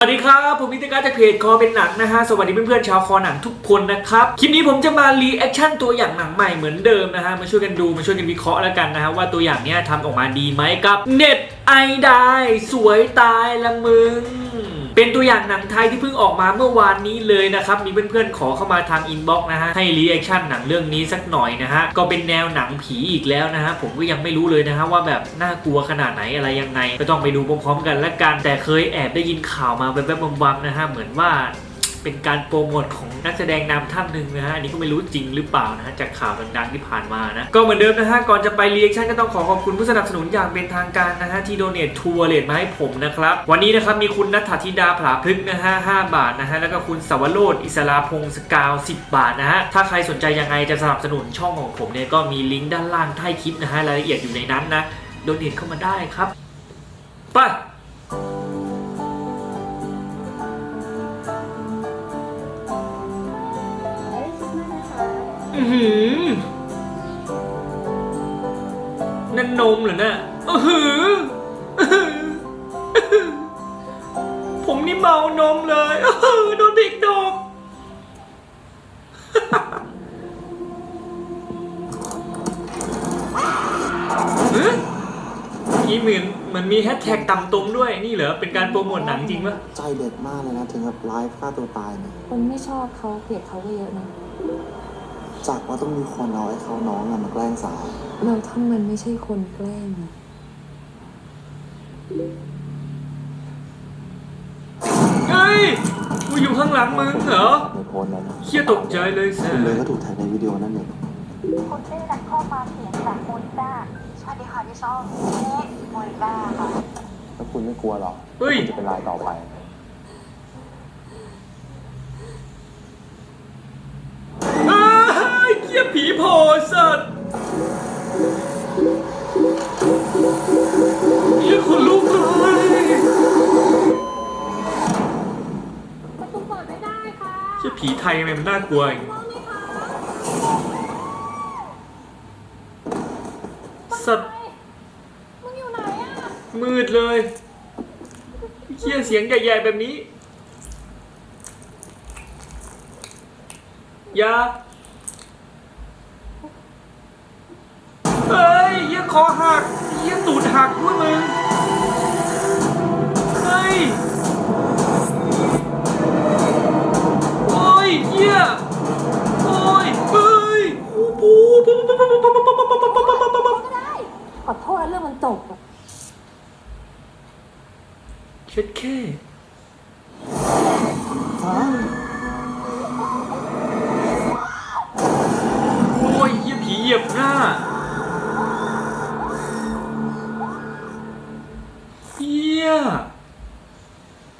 สวัสดีครับผมมิตรการจากเพจคอเป็นหนังนะฮะสวัสดีเพื่อนๆชาวคอหนังทุกคนนะครับคลิปนี้ผมจะมารีแอคชั่นตัวอย่างหนังใหม่เหมือนเดิมนะฮะมาช่วยกันดูมาช่วยกันวิเคราะห์แล้วกันนะฮะว่าตัวอย่างเนี้ยทำออกมาดีไหมกับเน็ตไอดายสวยตายละมึง เป็นตัวอย่างหนังไทยที่เพิ่งออกมาเมื่อวานนี้เลยนะครับ มีเพื่อนๆขอเข้ามาทางอินบ็อกซ์นะฮะให้รีแอคชั่นหนังเรื่องนี้สักหน่อยนะฮะก็เป็นแนวหนังผีอีกแล้วนะฮะผมก็ยังไม่รู้เลยนะฮะว่าแบบน่ากลัวขนาดไหนอะไรยังไงก็ต้องไปดูพร้อมๆกันละกันแต่เคยแอบได้ยินข่าวมาแบบๆบำๆนะฮะเหมือนว่า เป็นการโปรโมทของนักแสดงนำท่านหนึ่งนะฮะอันนี้ก็ไม่รู้จริงหรือเปล่านะฮะจากข่าวดังๆที่ผ่านมานะ ก็เหมือนเดิมนะฮะก่อนจะไปรีแอคชั่นก็ต้องขอขอบคุณผู้สนับสนุนอย่างเป็นทางการนะฮะที่โดเนททัวร์เลทมาให้ผมนะครับ วันนี้นะครับมีคุณนัทธิดาผาพฤกนะฮะ5บาทนะฮะแล้วก็คุณสวโรดอิสราพงศ์สกาว10 บาทนะฮะถ้าใครสนใจยังไงจะสนับสนุนช่องของผมเนี่ยก็มีลิงก์ด้านล่างใต้คลิปนะฮะรายละเอียดอยู่ในนั้นนะโดเนทเข้ามาได้ครับไป อือหือนั่นนมเหรอเนี่ยอือหืออื้อหืออื้อหือ ผมนี่เมานมเลยอื้อหือโดนเด็กดอกเฮ้ยนี่เหมือนเหมือนมีแฮชแท็กต่ำตมด้วยนี่เหรอ เป็นการโปรโมทหนังจริงปะใจเด็ดมากเลยนะ ถึงกับไลฟ์ฆ่าตัวตายเนี่ยคนไม่ชอบเขาเกลียดเขาก็เยอะนะ จากว่าต้องมีคนเอาไอ้เขาน้องอะมาแกล้งสาวเราถ้ามันไม่ใช่คนแกล้งอะเฮ้ยกูอยู่ข้างหลังมึงเหรอในโพสต์นั้นเฮียตกใจเลยแสคุณเลยก็ถูกแท็กในวิดีโอนั้นเนี่ยคุณได้รับข้อความเสียงจากโมนิก้าสวัสดีค่ะพี่ส้มนี่โมนิก้าค่ะ แล้วคุณไม่กลัวหรอกเฮ้ย คุณจะเป็นรายต่อไป เอ้ย เกียผีโผล่สัตว์เฮียคนลุกเลยประตูเปิดไม่ได้ค่ะเฮียผีไทยทำไมมันน่ากลัวอย่างห้องนี้ค่ะสัตว์มึงอยู่ไหนอะมืดเลยเฮียเสียงใหญ่ๆแบบนี้อย่าเฮ้ยเฮียค อหักเฮียตูดหักด้วยมึง เฮ้ย โอ้ยเหี้ยโอ้ยเฮ้ยโอ้โหก็ได้ ขอโทษแล้วเรื่องมันจบอะเช็ดแค่ฟังโอ้ยเหี้ยผีเหยียบหน้า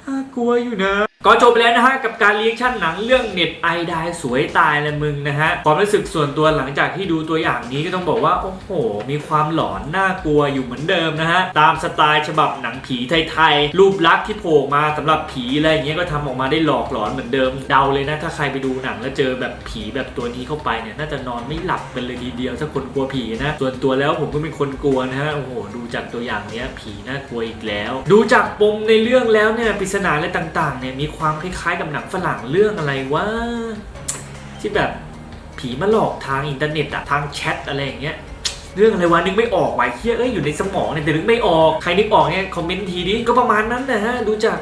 น่ากลัวอยู่นะ ก็จบไปแล้วนะฮะกับการรีแอคชั่นหนังเรื่องเน็ตไอดายสวยตายเลยมึงนะฮะความรู้สึกส่วนตัวหลังจากที่ดูตัวอย่างนี้ก็ต้องบอกว่า โอ้โห มีความหลอนน่ากลัวอยู่เหมือนเดิมนะฮะ ตามสไตล์ฉบับหนังผีไทยๆ รูปลักษณ์ที่โผล่มาสำหรับผีอะไรอย่างเงี้ยก็ทำออกมาได้หลอกหลอนเหมือนเดิมเดาเลยนะ ถ้าใครไปดูหนังแล้วเจอแบบผีแบบตัวนี้เข้าไปเนี่ยน่าจะนอนไม่หลับกันเลยทีเดียวถ้าคนกลัวผีนะส่วนตัวแล้วผมก็เป็นคนกลัวนะฮะโอ้โหดูจากตัวอย่างเนี้ยผีน่ากลัวอีกแล้ว ดูจากปมในเรื่องแล้วเนี่ยปริศนาอะไรต่างๆเนี่ยมีความคล้ายๆกับหนังฝรั่งเรื่องอะไรวะที่แบบผีมาหลอกทางอินเทอร์เน็ตอะทางแชทอะไรอย่างเงี้ยเรื่องอะไรวะนึกไม่ออกว่ะเฮียเอ้ยอยู่ในสมองเนี่ยแต่นึกไม่ออกใครนึกออกเนี่ยคอมเมนต์ทีดิก็ประมาณนั้นนะฮะดูจาก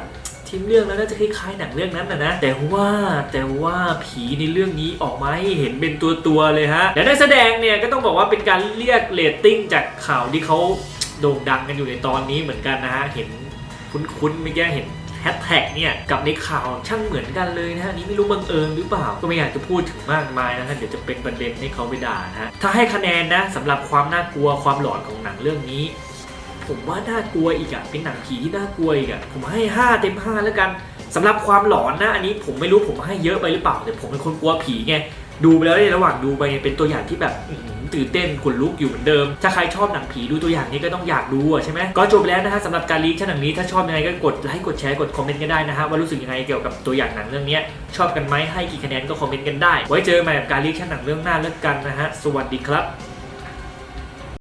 ทีมเรื่องแล้วน่าจะคล้ายๆหนังเรื่องนั้นนะนะแต่ว่าแต่ว่าผีในเรื่องนี้ออกมาให้เห็นเป็นตัวตัวๆเลยฮะและนักแสดงเนี่ยก็ต้องบอกว่าเป็นการเรียกเรตติ้งจากข่าวที่เขาโด่งดังกันอยู่ในตอนนี้เหมือนกันนะฮะเห็นคุ้นๆเมื่อกี้เห็น แฮชแท็กเนี่ยกับในข่าวช่างเหมือนกันเลยนะฮะนี้ไม่รู้บังเอิญหรือเปล่าก็ไม่อยากจะพูดถึงมากมายนะฮะเดี๋ยวจะเป็นประเด็นให้เขาไปด่านะฮะถ้าให้คะแนนนะสำหรับความน่ากลัวความหลอนของหนังเรื่องนี้ ผมว่าน่ากลัวอีกอะเป็นหนังผีที่น่ากลัวอีกอะผมให้ 5 เต็ม 5 แล้วกันสำหรับความหลอนนะอันนี้ผมไม่รู้ผมให้เยอะไปหรือเปล่าแต่ผมเป็นคนกลัวผีไงดูไปแล้วในระหว่างดูไปเป็นตัวอย่างที่แบบ ตื่นเต้นขนลุกอยู่เหมือนเดิม ถ้าใครชอบหนังผีดูตัวอย่างนี้ก็ต้องอยากดูอะใช่ไหมก็จบแล้วนะฮะสำหรับการรีแอคชั่นหนังนี้ถ้าชอบยังไงก็กดไลค์กดแชร์กดคอมเมนต์กันได้นะฮะว่ารู้สึกยังไงเกี่ยวกับตัวอย่างหนังเรื่องนี้ชอบกันไหมให้กี่คะแนนก็คอมเมนต์กันได้ ไว้เจอกันใหม่กับการรีแอคชั่นหนังเรื่องหน้าเลิกกันนะฮะสวัสดีครับ